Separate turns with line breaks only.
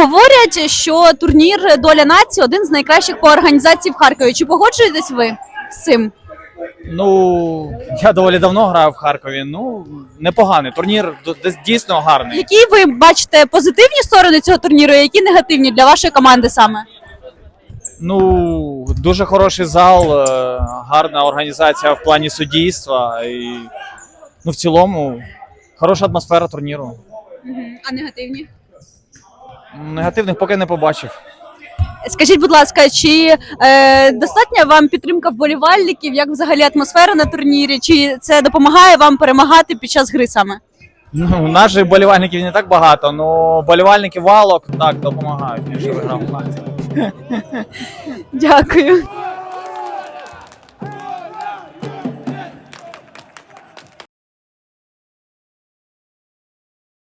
Говорять, що турнір Доля нації один з найкращих по організації в Харкові. Чи погоджуєтесь ви з цим?
Ну, я доволі давно граю в Харкові. Ну, непоганий. Турнір дійсно гарний.
Які ви бачите позитивні сторони цього турніру, а які негативні для вашої команди саме?
Ну, дуже хороший зал, е, гарна організація в плані суддівства. І, ну, в цілому, хороша атмосфера турніру.
А негативні?
Негативних поки не побачив.
Скажіть, будь ласка, чи е, достатня вам підтримка вболівальників? Як взагалі атмосфера на турнірі? Чи це допомагає вам перемагати під час гри саме?
Ну, у нас же болівальників не так багато, але болівальники валок так допомагають, ніж виграв.
Дякую.